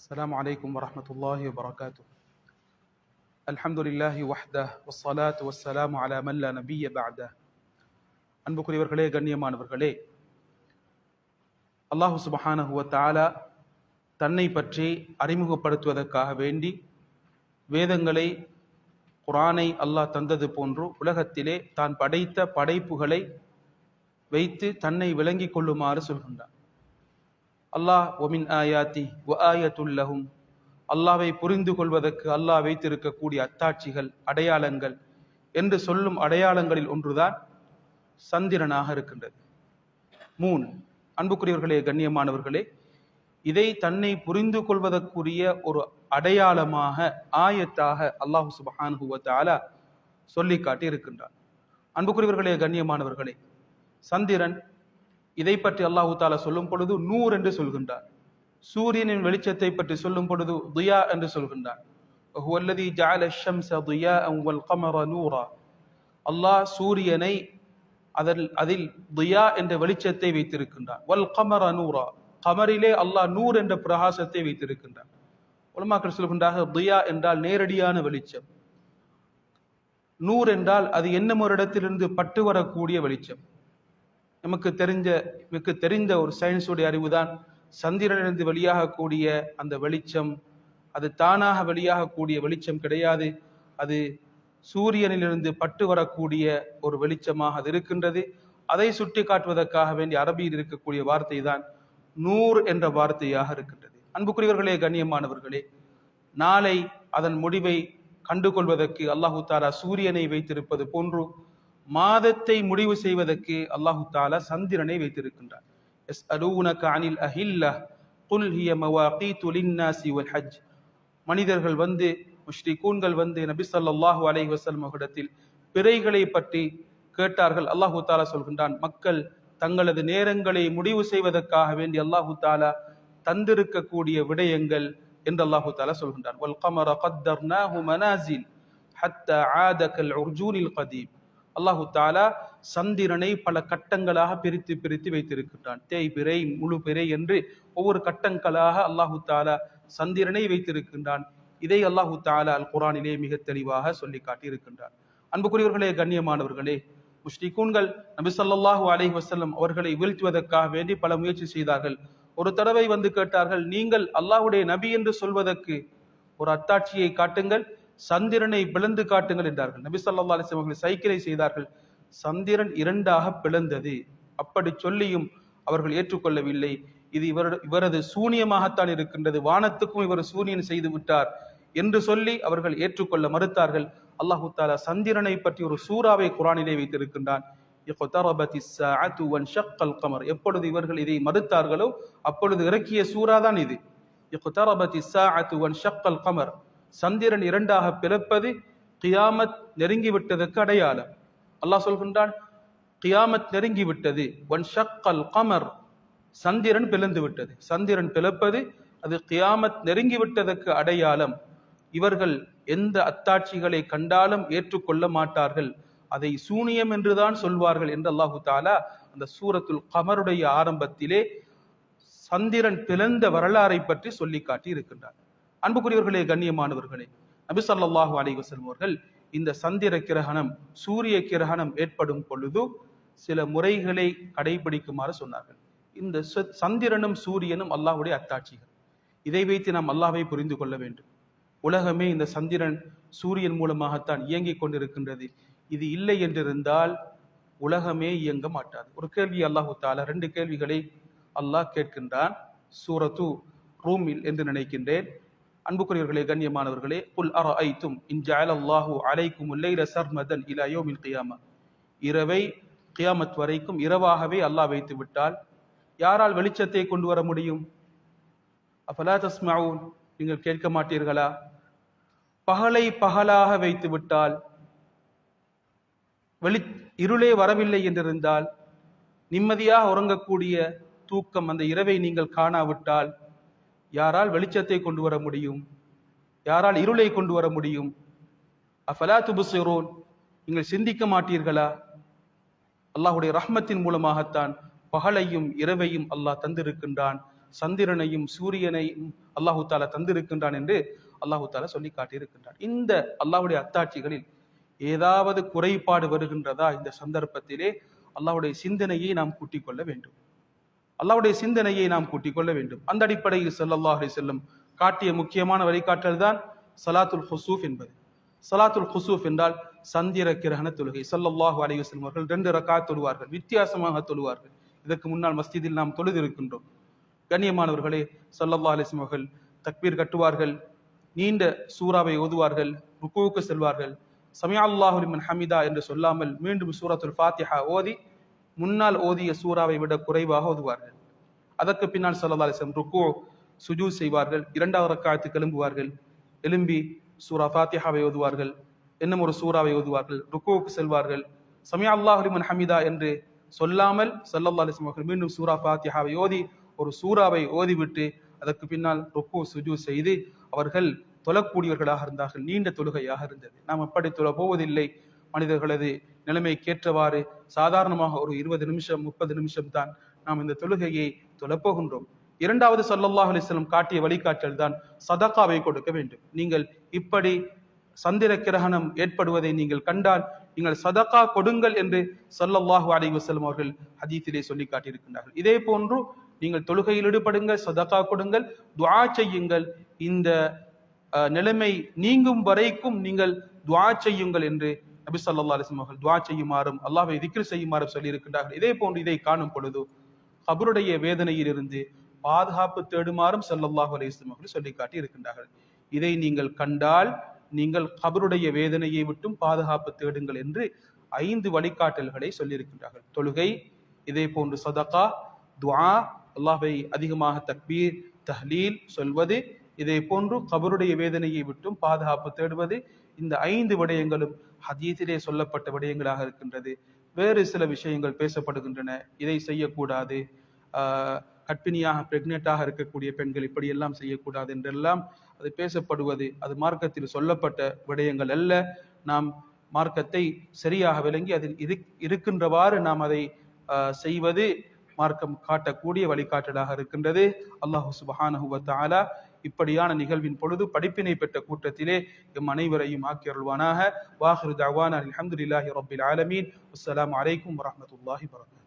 السلام عليكم ورحمة الله وبركاته الحمد لله وحده والصلاة والسلام على من لا نبي بعده அன்புக்குரியவர்களே கண்ணியமானவர்களே அல்லாஹு சுபஹானஹு வ தஆலா தன்னை பற்றி அறிமுகப்படுத்துவதற்காக வேண்டி வேதங்களை குரானை அல்லாஹ் தந்தது போன்று உலகத்திலே தான் படைத்த படைப்புகளை வைத்து தன்னை விளங்கிக் கொள்ளுமாறு சொல்கின்றான் அல்லாஹ் ஒமின் ஆயாத்தி வ ஆயத்துல்லஹும் அல்லாவை புரிந்து கொள்வதற்கு அல்லாஹ் வைத்திருக்கக்கூடிய அத்தாட்சிகள் அடையாளங்கள் என்று சொல்லும் அடையாளங்களில் ஒன்றுதான் சந்திரனாக இருக்கின்றது. மூணு அன்புக்குரியவர்களே கண்ணியமானவர்களே இதை தன்னை புரிந்து கொள்வதற்குரிய ஒரு அடையாளமாக ஆயத்தாக அல்லாஹு சுபஹானஹு சொல்லி காட்டி இருக்கின்றார் அன்புக்குரியவர்களே கண்ணியமானவர்களே சந்திரன் இதை பற்றி அல்லாஹு தாலா சொல்லும் பொழுது நூறு என்று சொல்கின்றார். சூரியனின் வெளிச்சத்தை பற்றி சொல்லும் பொழுது துயா என்று சொல்கின்றார். அல்லாஹ் சூரியனை அதில் அதில் துயா என்ற வெளிச்சத்தை வைத்திருக்கின்றார். வல் கமர் அனூரா கமரிலே அல்லாஹ் நூர் என்ற பிரகாசத்தை வைத்திருக்கின்றார். உலமாக்கள் சொல்கின்றாக துயா என்றால் நேரடியான வெளிச்சம். நூர் என்றால் அது என்னும் இடத்திலிருந்து பட்டு வரக்கூடிய வெளிச்சம். நமக்கு தெரிஞ்ச நமக்கு தெரிந்த ஒரு சயின்ஸுடைய அறிவு தான் சந்திரனிலிருந்து வெளியாகக்கூடிய அந்த வெளிச்சம். அது தானாக வெளியாகக்கூடிய வெளிச்சம் கிடையாது. அது சூரியனிலிருந்து பட்டு வரக்கூடிய ஒரு வெளிச்சமாக அது இருக்கின்றது. அதை சுட்டி காட்டுவதற்காக வேண்டிய அரபியில் இருக்கக்கூடிய வார்த்தை தான் நூர் என்ற வார்த்தையாக இருக்கின்றது. அன்புக்குரியவர்களே கண்ணியமானவர்களே நாளை அதன் முடிவை கண்டுகொள்வதற்கு அல்லாஹு தாரா சூரியனை வைத்திருப்பது போன்று மாதத்தை முடிவு செய்வதற்கு அல்லாஹு தாலா சந்திரனை வைத்திருக்கின்றார் எஸ் அலூனக அனில் அஹில்லா குல் ஹிய மவாகீத்து லின்னாசி வல் ஹஜ். மனிதர்கள் வந்து முஷ்ரிகூன்கள் வந்து நபி சல்லாஹூ அலை வஸல்லம் இடத்தில் பிறைகளை பற்றி கேட்டார்கள். அல்லாஹு தாலா சொல்கின்றான் மக்கள் தங்களது நேரங்களை முடிவு செய்வதற்காக வேண்டி அல்லாஹு தாலா தந்திருக்கக்கூடிய விடயங்கள் என்று அல்லாஹு தாலா சொல்கின்றான். வல் கமர கத்தர்னாஹு மனாசில் ஆத கல் உர்ஜூனில் கதீப் அல்லாஹு தாலா சந்திரனை பல கட்டங்களாக பிரித்து பிரித்து வைத்திருக்கின்றான். தேய் பிறை முழு பிறை என்று ஒவ்வொரு கட்டங்களாக அல்லாஹு தாலா சந்திரனை வைத்திருக்கின்றான். இதை அல்லாஹு தாலா அல் குரானிலே மிக தெளிவாக சொல்லி காட்டியிருக்கின்றார் அன்புக்குரியவர்களே கண்ணியமானவர்களே முஷ்டிகூன்கள் நபிசல்லாஹு அலஹி வசல்லம் அவர்களை வீழ்த்துவதற்காக வேண்டி பல முயற்சி செய்தார்கள். ஒரு தடவை வந்து கேட்டார்கள் நீங்கள் அல்லாஹுடைய நபி என்று சொல்வதற்கு ஒரு அத்தாட்சியை காட்டுங்கள். சந்திரனை பிளந்து காட்டுங்கள் என்றார்கள். நபி ஸல்லல்லாஹு அலைஹி அவர்கள் சைக்கிளை செய்தார்கள். சந்திரன் இரண்டாக பிளந்தது. அப்படி சொல்லியும் அவர்கள் ஏற்றுக்கொள்ளவில்லை. இது இவர் இவரது சூனியமாகத்தான் இருக்கின்றது. வானத்துக்கும் இவர் சூனியன் செய்து விட்டார் என்று சொல்லி அவர்கள் ஏற்றுக்கொள்ள மறுத்தார்கள். அல்லாஹு தாலா சந்திரனை பற்றி ஒரு சூறாவை குரானிலே வைத்திருக்கின்றான். எப்பொழுது இவர்கள் இதை மறுத்தார்களோ அப்பொழுது இறக்கிய சூறா தான் இது கமர் சந்திரன் இரண்டாக பிறப்பது கியாமத் நெருங்கிவிட்டதற்கு அடையாளம். அல்லாஹ் சொல்கின்றான் கியாமத் நெருங்கிவிட்டது. ஒன் ஷக்கல் கமர். சந்திரன் பிளந்து விட்டது சந்திரன் பிளப்பது அது கியாமத் நெருங்கிவிட்டதற்கு அடையாளம். இவர்கள் எந்த அத்தாட்சிகளை கண்டாலும் ஏற்றுக்கொள்ள மாட்டார்கள். அதை சூனியம் என்றுதான் சொல்வார்கள் என்று அல்லாஹு தாலா அந்த சூரத்துல் கமருடைய ஆரம்பத்திலே சந்திரன் பிளந்த வரலாறை பற்றி சொல்லி காட்டி இருக்கின்றார் அன்புக்குரியவர்களே கண்ணியமானவர்களே நபிசல்லாஹு ஸல்லல்லாஹு அலைஹி அவர்கள் இந்த சந்திர கிரகணம் சூரிய கிரகணம் ஏற்படும் பொழுது சில முறைகளை கடைபிடிக்குமாறு சொன்னார்கள். இந்த சந்திரனும் சூரியனும் அல்லாஹ்வுடைய அத்தாட்சிகள். இதை வைத்து நாம் அல்லாவை புரிந்து கொள்ள வேண்டும். உலகமே இந்த சந்திரன் சூரியன் மூலமாகத்தான் இயங்கிக் கொண்டிருக்கின்றது. இது இல்லை என்றிருந்தால் உலகமே இயங்க மாட்டாது. ஒரு கேள்வி அல்லாஹு தாலா ரெண்டு கேள்விகளை அல்லாஹ் கேட்கின்றான். சூரத்து ரூமில் என்று நினைக்கின்றேன். அன்புக்குரியவர்களே கண்ணியமானவர்களே புல் அர ஐத்தும் இன் அல்லாஹு அலைக்கும் உல்லைல சர்மதன் இலா யோமில் கியாமா. இரவை கியாமத் வரைக்கும் இரவாகவே அல்லாஹ் வைத்து விட்டால் யாரால் வெளிச்சத்தை கொண்டு வர முடியும்? அஃபலா தஸ்மாவும் நீங்கள் கேட்க மாட்டீர்களா? பகலை பகலாக வைத்து விட்டால் வெளி இருளே வரவில்லை என்றிருந்தால் நிம்மதியாக உறங்கக்கூடிய தூக்கம் அந்த இரவை நீங்கள் காணாவிட்டால் யாரால் வெளிச்சத்தை கொண்டு வர முடியும்? யாரால் இருளை கொண்டு வர முடியும்? அஃபலா துபுசிரோன் நீங்கள் சிந்திக்க மாட்டீர்களா? அல்லாஹுடைய ரஹ்மத்தின் மூலமாகத்தான் பகலையும் இரவையும் அல்லாஹ் தந்திருக்கின்றான். சந்திரனையும் சூரியனையும் அல்லாஹு தாலா தந்திருக்கின்றான் என்று அல்லாஹு தாலா சொல்லி காட்டியிருக்கின்றான். இந்த அல்லாஹுடைய அத்தாட்சிகளில் ஏதாவது குறைபாடு வருகின்றதா? இந்த சந்தர்ப்பத்திலே அல்லாஹுடைய சிந்தனையை நாம் கூட்டிக் கொள்ள வேண்டும். அல்லாவுடைய சிந்தனையை நாம் கூட்டிக் கொள்ள வேண்டும். அந்த அடிப்படையில் ஸல்லல்லாஹு செல்லும் காட்டிய முக்கியமான வழிகாட்டல் தான் சலாத்துல் ஹுசூஃப் என்பது. சலாத்துல் ஹுசூஃப் என்றால் சந்திர கிரகண தொழுகை. சல்லல்லாஹு அலைஹி வஸல்லம் அவர்கள் ரெண்டு ரக்காத் தொழுவார்கள் வித்தியாசமாக தொழுவார்கள். இதற்கு முன்னால் மஸ்ஜிதில் நாம் தொழுது இருக்கின்றோம் கண்ணியமானவர்களே சல்லல்லா அலைஹி அவர்கள் தக்பீர் கட்டுவார்கள் நீண்ட சூறாவை ஓதுவார்கள் ருக்குவுக்கு செல்வார்கள். சமியா அல்லாஹுலிமன் ஹமிதா என்று சொல்லாமல் மீண்டும் சூரத்துல் ஃபாத்திஹா ஓதி முன்னால் ஓதிய சூறாவை விட குறைவாக ஓதுவார்கள். அதற்கு பின்னால் ஸல்லல்லாஹு ருக்கோ சுஜூ ருக்கு செய்வார்கள். இரண்டாவது ரக்காயத்துக்கு எழும்புவார்கள் எழும்பி சூரா ஃபாத்திஹாவை ஓதுவார்கள். இன்னும் ஒரு சூறாவை ஓதுவார்கள். ருக்குவுக்கு செல்வார்கள். சமியா அல்லாஹு ஹமீதா ஹமிதா என்று சொல்லாமல் ஸல்லல்லாஹு அவர்கள் மீண்டும் சூரா ஃபாத்திஹாவை ஓதி ஒரு சூறாவை ஓதிவிட்டு அதற்கு பின்னால் ருக்கு சுஜூ செய்து அவர்கள் தொழக்கூடியவர்களாக இருந்தார்கள். நீண்ட தொழுகையாக இருந்தது. நாம் எப்படி தொழ போவதில்லை மனிதர்களது நிலைமைக்கேற்றவாறு சாதாரணமாக ஒரு இருபது நிமிஷம் முப்பது நிமிஷம் தான் நாம் இந்த தொழுகையை தொழப்போகின்றோம். இரண்டாவது சல்லல்லாஹ் அலிஸ்லம் காட்டிய வழிகாட்டல் தான் சதக்காவை கொடுக்க வேண்டும். நீங்கள் இப்படி சந்திர கிரகணம் ஏற்படுவதை நீங்கள் கண்டால் நீங்கள் சதக்கா கொடுங்கள் என்று சல்லல்லாஹு அலி வசலம் அவர்கள் ஹதீத்திலே சொல்லி காட்டியிருக்கின்றார்கள். இதே போன்று நீங்கள் தொழுகையில் ஈடுபடுங்கள் சதகா கொடுங்கள் துவா செய்யுங்கள். இந்த நிலைமை நீங்கும் வரைக்கும் நீங்கள் துவா செய்யுங்கள் என்று நபி ஸல்லல்லாஹு அலைஹி அவர்கள் துவா செய்யுமாறும் அல்லாஹ்வை திக்ரு செய்யுமாறும் சொல்லியிருக்கின்றார்கள். இதே போன்று இதை காணும் பொழுது கபருடைய வேதனையிலிருந்து பாதுகாப்பு தேடுமாறும் ஸல்லல்லாஹு அலிஸ்லம் அவர்கள் சொல்லி காட்டி இருக்கின்றார்கள். இதை நீங்கள் கண்டால் நீங்கள் கபருடைய வேதனையை விட்டும் பாதுகாப்பு தேடுங்கள் என்று ஐந்து வழிகாட்டல்களை சொல்லியிருக்கின்றார்கள். தொழுகை இதே போன்று சதகா துவா அல்லாஹை அதிகமாக தக்பீர் தஹ்லீல் சொல்வது இதே போன்று கபருடைய வேதனையை விட்டும் பாதுகாப்பு தேடுவது இந்த ஐந்து விடயங்களும் ஹதீஸிலே சொல்லப்பட்ட விடயங்களாக இருக்கின்றது. வேறு சில விஷயங்கள் பேசப்படுகின்றன. இதை செய்யக்கூடாது. ஆஹ் கர்ப்பிணியாக இருக்கக்கூடிய பெண்கள் இப்படியெல்லாம் செய்யக்கூடாது என்றெல்லாம் அது பேசப்படுவது அது மார்க்கத்தில் சொல்லப்பட்ட விடயங்கள் அல்ல. நாம் மார்க்கத்தை சரியாக விளங்கி அதில் இரு இருக்கின்றவாறு நாம் அதை செய்வது மார்க்கம் காட்டக்கூடிய வழிகாட்டலாக இருக்கின்றது. அல்லாஹு சுபஹானஹு இப்படியான நிகழ்வின் பொழுது படிப்பினை பெற்ற கூட்டத்திலே எம் அனைவரையும் ஆக்கி அருள்வானாக வாஹிரு தஅவானா அல்ஹம்துலில்லாஹி ரப்பில் ஆலமீன். அஸ்லாம் அலைக்கும் வரமத்துல்லாஹி வபரகாத்துஹு